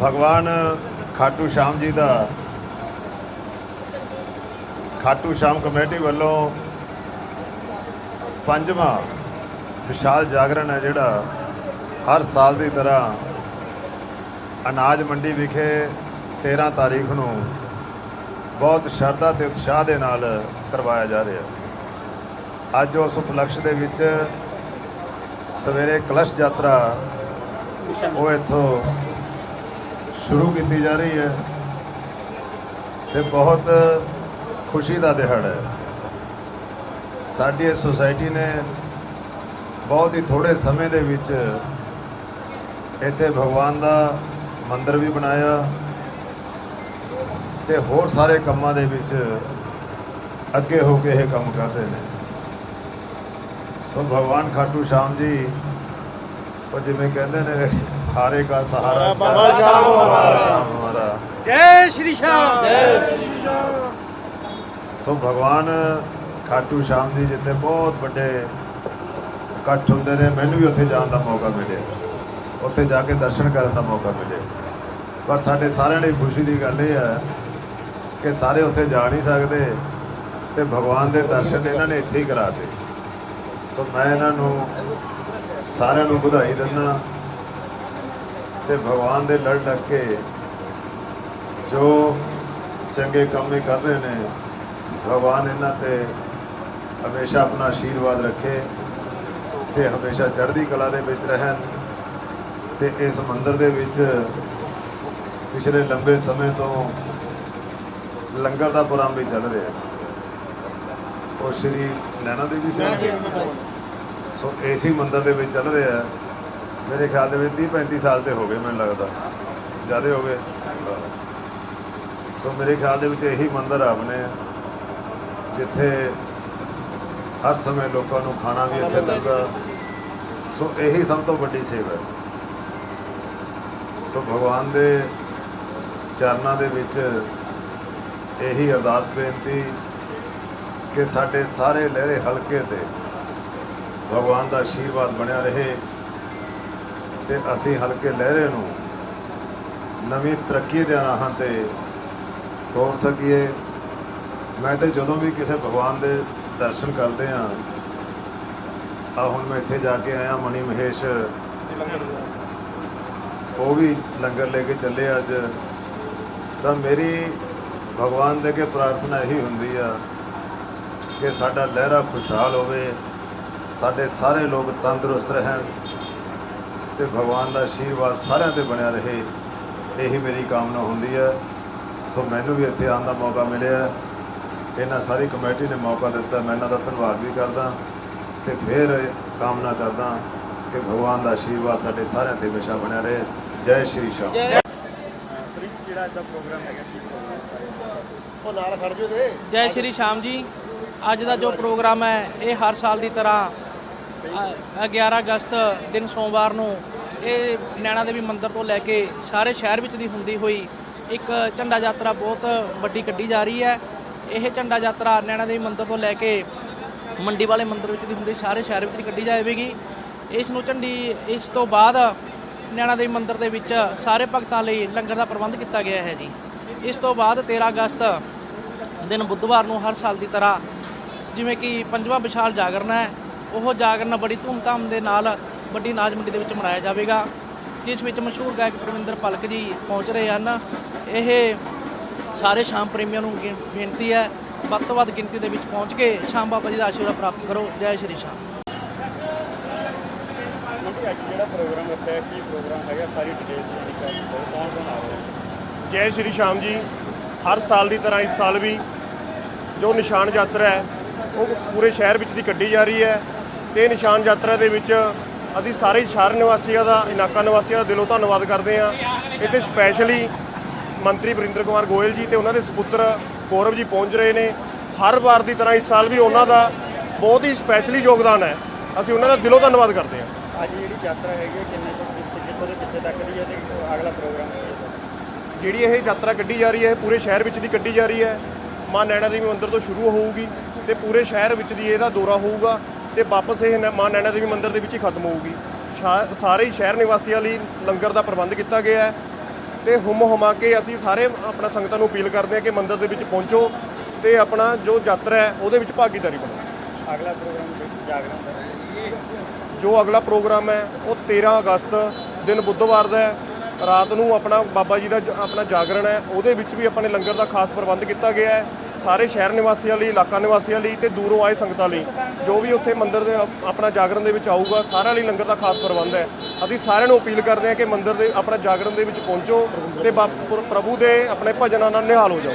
ਭਗਵਾਨ ਖਾਟੂ ਸ਼ਾਮ ਜੀ ਦਾ ਖਾਟੂ ਸ਼ਾਮ ਕਮੇਟੀ ਵੱਲੋਂ ਪੰਜਵਾਂ ਵਿਸ਼ਾਲ ਜਾਗਰਣ ਹੈ ਜਿਹੜਾ ਹਰ ਸਾਲ ਦੀ ਤਰ੍ਹਾਂ ਅਨਾਜ ਮੰਡੀ ਵਿਖੇ 13 ਤਾਰੀਖ ਨੂੰ ਬਹੁਤ ਸ਼ਰਧਾ ਤੇ ਉਤਸ਼ਾਹ ਦੇ ਨਾਲ ਕਰਵਾਇਆ ਜਾ ਰਿਹਾ ਅੱਜ ਉਸ ਉਪਲਕਸ਼ ਦੇ ਵਿੱਚ ਸਵੇਰੇ ਕਲਸ਼ ਯਾਤਰਾ ਉਹ ਇੱਥੋਂ ਸ਼ੁਰੂ ਕੀਤੀ ਜਾ ਰਹੀ ਹੈ ਤੇ ਬਹੁਤ ਖੁਸ਼ੀ ਦਾ ਦਿਹਾੜਾ ਹੈ। ਸਾਡੀ ਇਸ ਸੁਸਾਇਟੀ ਨੇ ਬਹੁਤ ਹੀ ਥੋੜੇ ਸਮੇਂ ਦੇ ਵਿੱਚ ਇੱਥੇ ਭਗਵਾਨ ਦਾ ਮੰਦਿਰ ਵੀ ਬਣਾਇਆ ਤੇ ਹੋਰ ਸਾਰੇ ਕੰਮਾਂ ਦੇ ਵਿੱਚ ਅੱਗੇ ਹੋ ਕੇ ਇਹ ਕੰਮ ਕਰਦੇ ਨੇ। ਸੋ ਭਗਵਾਨ ਖਾਟੂ ਸ਼ਾਮ ਜੀ, ਉਹ ਜਿਵੇਂ ਕਹਿੰਦੇ ਨੇ ਹਾਰੇ ਕਾ ਸਹਾਰਾ ਬਾਬਾ ਸ਼ਾਮ ਹਮਾਰਾ। ਜੈ ਸ਼੍ਰੀ ਸ਼ਾਮ। ਸੋ ਭਗਵਾਨ ਖਾਟੂ ਸ਼ਾਮ ਜੀ ਜਿੱਥੇ ਬਹੁਤ ਵੱਡੇ ਇਕੱਠ ਹੁੰਦੇ ਨੇ ਮੈਨੂੰ ਵੀ ਉੱਥੇ ਜਾਣ ਦਾ ਮੌਕਾ ਮਿਲਿਆ। ਉੱਥੇ ਜਾ ਕੇ ਦਰਸ਼ਨ ਕਰਨ ਦਾ ਮੌਕਾ ਮਿਲਿਆ। ਪਰ ਸਾਡੇ ਸਾਰਿਆਂ ਲਈ ਖੁਸ਼ੀ ਦੀ ਗੱਲ ਇਹ ਹੈ ਕਿ ਸਾਰੇ ਉੱਥੇ ਜਾ ਨਹੀਂ ਸਕਦੇ ਤੇ ਭਗਵਾਨ ਦੇ ਦਰਸ਼ਨ ਇਹਨਾਂ ਨੇ ਇੱਥੇ ਹੀ ਕਰਾਤੇ ਸੋ ਮੈਂ ਇਹਨਾਂ ਨੂੰ ਸਾਰਿਆਂ ਨੂੰ ਵਧਾਈ ਦਿੰਦਾ। ਤੇ ਭਗਵਾਨ ਦੇ ਲੜ ਲੱਗ ਕੇ ਜੋ ਚੰਗੇ ਕੰਮ ਇਹ ਕਰ ਰਹੇ ਨੇ ਭਗਵਾਨ ਇਹਨਾਂ ਤੇ ਹਮੇਸ਼ਾ ਆਪਣਾ ਆਸ਼ੀਰਵਾਦ ਰੱਖੇ ਤੇ ਹਮੇਸ਼ਾ ਚੜ੍ਹਦੀ ਕਲਾ ਦੇ ਵਿੱਚ ਰਹਿਣ ਤੇ ਇਸ ਮੰਦਿਰ ਦੇ ਵਿੱਚ ਪਿਛਲੇ ਲੰਬੇ ਸਮੇਂ ਤੋਂ ਲੰਗਰ ਦਾ ਪ੍ਰੋਗਰਾਮ ਵੀ ਚੱਲ ਰਿਹਾ। ਹੈ ਉਹ ਸ਼੍ਰੀ ਨੈਣਾ ਦੇਵੀ ਸਾਹਿਬ ਸੋ ਏਸੀ ਮੰਦਿਰ ਦੇ ਵਿੱਚ ਚੱਲ ਰਿਹਾ। ਹੈ ਮੇਰੇ ਖਿਆਲ ਦੇ ਵਿੱਚ 30 35 ਸਾਲ ਤੇ ਹੋ ਗਏ ਮੈਨੂੰ ਲੱਗਦਾ। ਜ਼ਿਆਦਾ ਹੋ ਗਏ। ਸੋ ਮੇਰੇ ਖਿਆਲ ਦੇ ਵਿੱਚ ਇਹੀ ਮੰਦਰ ਆਪਣੇ, ਜਿੱਥੇ ਹਰ ਸਮੇਂ ਲੋਕਾਂ ਨੂੰ ਖਾਣਾ ਵੀ ਇੱਥੇ ਮਿਲਦਾ। ਸੋ ਇਹੀ ਸਭ ਤੋਂ ਵੱਡੀ ਸੇਵਾ ਹੈ। ਸੋ ਭਗਵਾਨ ਦੇ ਚਰਨਾਂ ਦੇ ਵਿੱਚ ਇਹੀ ਅਰਦਾਸ ਬੇਨਤੀ ਕਿ ਸਾਡੇ ਸਾਰੇ ਲਹਿਰੇ ਹਲਕੇ ਤੇ ਭਗਵਾਨ ਦਾ ਆਸ਼ੀਰਵਾਦ ਬਣਿਆ ਰਹੇ। ਤੇ ਅਸੀਂ ਹਲਕੇ ਲਹਿਰੇ ਨੂੰ ਨਵੀਂ ਤਰੱਕੀ ਦੇ ਰਾਹਾਂ ਤੇ ਤੋਰ ਸਕੀਏ। ਮੈਂ ਤੇ ਜਦੋਂ ਵੀ ਕਿਸੇ ਭਗਵਾਨ ਦੇ ਦਰਸ਼ਨ ਕਰਦੇ ਆ ਆ ਹੁਣ ਮੈਂ ਇੱਥੇ ਜਾ ਕੇ ਆਇਆ, ਮਣੀ ਮਹੇਸ਼। ਉਹ ਵੀ ਲੰਗਰ ਲੈ ਕੇ ਚੱਲੇ ਅੱਜ। ਤਾਂ ਮੇਰੀ ਭਗਵਾਨ ਦੇ ਅੱਗੇ ਪ੍ਰਾਰਥਨਾ ਇਹੀ ਹੁੰਦੀ ਆ ਕਿ ਸਾਡਾ ਲਹਿਰਾ ਖੁਸ਼ਹਾਲ ਹੋਵੇ, ਸਾਡੇ ਸਾਰੇ ਲੋਕ ਤੰਦਰੁਸਤ ਰਹਿਣ। ਤੇ ਭਗਵਾਨ ਦਾ ਆਸ਼ੀਰਵਾਦ ਸਾਰਿਆਂ ਤੇ ਬਣਿਆ ਰਹੇ ਇਹੀ ਮੇਰੀ ਕਾਮਨਾ ਹੁੰਦੀ ਹੈ। ਸੋ ਮੈਨੂੰ ਵੀ ਇੱਥੇ ਆਉਣ ਦਾ ਮੌਕਾ ਮਿਲਿਆ। ਇਹਨਾਂ ਸਾਰੀ ਕਮੇਟੀ ਨੇ ਮੌਕਾ ਦਿੱਤਾ। ਮੈਂ ਇਹਨਾਂ ਦਾ ਧੰਨਵਾਦ ਵੀ ਕਰਦਾ ਤੇ ਫਿਰ ਕਾਮਨਾ ਕਰਦਾ ਕਿ ਭਗਵਾਨ ਦਾ ਆਸ਼ੀਰਵਾਦ ਸਾਡੇ ਸਾਰਿਆਂ ਤੇ ਹਮੇਸ਼ਾ ਬਣਿਆ ਰਹੇ। ਜੈ ਸ਼੍ਰੀ ਸ਼ਾਮ। ਜਿਹੜਾ ਪ੍ਰੋਗਰਾਮ ਹੈਗਾ ਕੀ ਉਹ ਨਾਲ ਖੜ ਜੋ ਸ਼੍ਰੀ ਸ਼ਾਮ ਜੀ। ਅੱਜ ਦਾ ਜੋ ਪ੍ਰੋਗਰਾਮ ਹੈ ਇਹ ਹਰ ਸਾਲ ਦੀ ਤਰ੍ਹਾਂ 11 ਅਗਸਤ ਦਿਨ ਸੋਮਵਾਰ ਨੂੰ ਇਹ ਨੈਣਾ ਦੇਵੀ ਮੰਦਿਰ ਤੋਂ ਲੈ ਕੇ ਸਾਰੇ ਸ਼ਹਿਰ ਵਿੱਚ ਦੀ ਹੁੰਦੀ ਹੋਈ ਇੱਕ ਝੰਡਾ ਯਾਤਰਾ ਬਹੁਤ ਵੱਡੀ ਕੱਢੀ ਜਾ ਰਹੀ ਹੈ। ਇਹ ਝੰਡਾ ਯਾਤਰਾ ਨੈਣਾ ਦੇਵੀ ਮੰਦਿਰ ਤੋਂ ਲੈ ਕੇ ਮੰਡੀ ਵਾਲੇ ਮੰਦਿਰ ਵਿੱਚ ਦੀ ਹੁੰਦੀ ਸਾਰੇ ਸ਼ਹਿਰ ਵਿੱਚ ਕੱਢੀ ਜਾਵੇਗੀ। ਇਸ ਨੂੰ ਝੰਡੀ, ਇਸ ਤੋਂ ਬਾਅਦ ਨੈਣਾ ਦੇਵੀ ਮੰਦਿਰ ਦੇ ਵਿੱਚ ਸਾਰੇ ਭਗਤਾਂ ਲਈ ਲੰਗਰ ਦਾ ਪ੍ਰਬੰਧ ਕੀਤਾ ਗਿਆ ਹੈ ਜੀ। ਇਸ ਤੋਂ ਬਾਅਦ 13 ਅਗਸਤ ਦਿਨ ਬੁੱਧਵਾਰ ਨੂੰ ਹਰ ਸਾਲ ਦੀ ਤਰ੍ਹਾਂ ਜਿਵੇਂ ਕਿ ਪੰਜਵਾਂ ਵਿਸ਼ਾਲ ਜਾਗਰਨਾ ਹੈ ਉਹ ਜਾਗਰਣ ਬੜੀ ਧੂਮਧਾਮ ਦੇ ਨਾਲ ਵੱਡੀ ਨਾਜ ਮੰਡੀ ਦੇ ਵਿੱਚ ਮਨਾਇਆ ਜਾਵੇਗਾ ਜਿਸ ਵਿੱਚ ਮਸ਼ਹੂਰ ਗਾਇਕ ਪ੍ਰਵਿੰਦਰ ਪਲਕ ਜੀ ਪਹੁੰਚ ਰਹੇ ਹਨ। ਇਹ ਸਾਰੇ ਸ਼ਾਮ ਪ੍ਰੇਮੀਆਂ ਨੂੰ ਬੇਨਤੀ ਹੈ ਵੱਧ ਤੋਂ ਵੱਧ ਗਿਣਤੀ ਦੇ ਵਿੱਚ ਪਹੁੰਚ ਕੇ ਸ਼ਾਮ ਬਾਬਾ ਜੀ ਦਾ ਆਸ਼ੀਰਵਾਦ ਪ੍ਰਾਪਤ ਕਰੋ। ਜੈ ਸ਼੍ਰੀ ਸ਼ਾਮ। ਜਿਹੜਾ ਪ੍ਰੋਗਰਾਮ ਰੱਖਿਆ ਕੀ ਪ੍ਰੋਗਰਾਮ ਹੈਗਾ ਸਾਰੀ ਡਿਟੇਲ ਜਾਣੀ ਕਰ ਦਿਓ ਕੌਣ ਕੌਣ ਆ ਰਿਹਾ ਜੈ ਸ਼੍ਰੀ ਸ਼ਾਮ ਜੀ ਹਰ ਸਾਲ ਦੀ ਤਰ੍ਹਾਂ ਇਸ ਸਾਲ ਵੀ ਜੋ ਨਿਸ਼ਾਨ ਯਾਤਰਾ ਹੈ ਉਹ ਪੂਰੇ ਸ਼ਹਿਰ ਵਿੱਚ ਦੀ ਕੱਢੀ ਜਾ ਰਹੀ ਹੈ। ਤੇ ਨਿਸ਼ਾਨ ਯਾਤਰਾ ਦੇ ਵਿੱਚ ਅਸੀਂ ਸਾਰੇ ਸ਼ਹਿਰ ਨਿਵਾਸੀਆਂ ਦਾ ਇਲਾਕਾ ਨਿਵਾਸੀਆਂ ਦਾ ਦਿਲੋਂ ਧੰਨਵਾਦ ਕਰਦੇ ਹਾਂ। ਇੱਥੇ ਸਪੈਸ਼ਲੀ ਮੰਤਰੀ ਵਰਿੰਦਰ ਕੁਮਾਰ ਗੋਇਲ ਜੀ ਤੇ ਉਹਨਾਂ ਦੇ ਸੁਪੁੱਤਰ ਗੌਰਵ ਜੀ ਪਹੁੰਚ ਰਹੇ ਨੇ। ਹਰ ਵਾਰ ਦੀ ਤਰ੍ਹਾਂ ਇਸ ਸਾਲ ਵੀ ਉਹਨਾਂ ਦਾ ਬਹੁਤ ਹੀ ਸਪੈਸ਼ਲੀ ਯੋਗਦਾਨ ਹੈ। ਅਸੀਂ ਉਹਨਾਂ ਦਾ ਦਿਲੋਂ ਧੰਨਵਾਦ ਕਰਦੇ ਹਾਂ। ਅੱਜ ਜਿਹੜੀ ਯਾਤਰਾ ਹੈਗੀ ਹੈ, ਕਿੰਨੇ ਤੋਂ ਕਿੱਥੇ ਕਿੱਥੋਂ ਦੇ ਕਿੱਥੇ ਤੱਕ ਦੀ ਹੈ ਤੇ ਅਗਲਾ ਪ੍ਰੋਗਰਾਮ ਜਿਹੜੀ ਇਹ ਯਾਤਰਾ ਕੱਢੀ ਜਾ ਰਹੀ ਹੈ ਇਹ ਪੂਰੇ ਸ਼ਹਿਰ ਵਿੱਚ ਦੀ ਕੱਢੀ ਜਾ ਰਹੀ ਹੈ। ਮਾਂ ਨੈਣਾ ਦੇਵੀ ਮੰਦਿਰ ਤੋਂ ਸ਼ੁਰੂ ਹੋਊਗੀ ਤੇ ਪੂਰੇ ਸ਼ਹਿਰ ਵਿੱਚ ਦੀ ਇਹਦਾ ਦੌਰਾ ਹੋਊਗਾ। ਤੇ ਵਾਪਸ ਇਹ ਮਾਂ ਨੈਣਾ ਦੇਵੀ ਮੰਦਿਰ ਦੇ ਵਿੱਚ ਹੀ ਖਤਮ ਹੋਊਗੀ। ਸਾਰੇ ਹੀ ਸ਼ਹਿਰ ਨਿਵਾਸੀਆਂ ਲਈ ਲੰਗਰ ਦਾ ਪ੍ਰਬੰਧ ਕੀਤਾ ਗਿਆ ਹੈ ਤੇ ਹੁਮ ਹੁਮਾ ਕੇ ਅਸੀਂ ਸਾਰੇ ਆਪਣਾ ਸੰਗਤਾਂ ਨੂੰ ਅਪੀਲ ਕਰਦੇ ਹਾਂ ਕਿ ਮੰਦਿਰ ਦੇ ਵਿੱਚ ਪਹੁੰਚੋ ਤੇ ਆਪਣਾ ਜੋ ਯਾਤਰਾ ਹੈ ਉਹਦੇ ਵਿੱਚ ਭਾਗੀਦਾਰੀ ਬਣੋ। ਅਗਲਾ ਪ੍ਰੋਗਰਾਮ ਜਾਗਰਣ ਦਾ ਜੋ ਅਗਲਾ ਪ੍ਰੋਗਰਾਮ ਹੈ ਉਹ 13 ਅਗਸਤ ਦਿਨ ਬੁੱਧਵਾਰ ਦਾ ਹੈ। ਰਾਤ ਨੂੰ ਆਪਣਾ ਬਾਬਾ ਜੀ ਦਾ ਆਪਣਾ ਜਾਗਰਣ ਹੈ ਉਹਦੇ ਵਿੱਚ ਵੀ ਆਪਾਂ ਨੇ ਲੰਗਰ ਦਾ ਖਾਸ ਪ੍ਰਬੰਧ ਕੀਤਾ ਗਿਆ ਹੈ। ਸਾਰੇ ਸ਼ਹਿਰ ਨਿਵਾਸੀਆਂ ਲਈ, ਇਲਾਕਾ ਨਿਵਾਸੀਆਂ ਲਈ ਤੇ ਦੂਰੋਂ ਆਏ ਸੰਗਤਾਂ ਲਈ, ਜੋ ਵੀ ਉੱਥੇ ਮੰਦਿਰ ਦੇ ਆਪਣਾ ਜਾਗਰਣ ਦੇ ਵਿੱਚ ਆਊਗਾ, ਸਾਰਿਆਂ ਲਈ ਲੰਗਰ ਦਾ ਖਾਸ ਪ੍ਰਬੰਧ ਹੈ। ਅਸੀਂ ਸਾਰਿਆਂ ਨੂੰ ਅਪੀਲ ਕਰਦੇ ਹਾਂ ਕਿ ਮੰਦਿਰ ਦੇ ਆਪਣਾ ਜਾਗਰਣ ਦੇ ਵਿੱਚ ਪਹੁੰਚੋ ਤੇ ਬਾ- ਪ੍ਰਭੂ ਦੇ ਆਪਣੇ ਭਜਨਾਂ ਨਾਲ ਨਿਹਾਲ ਹੋ ਜਾਓ।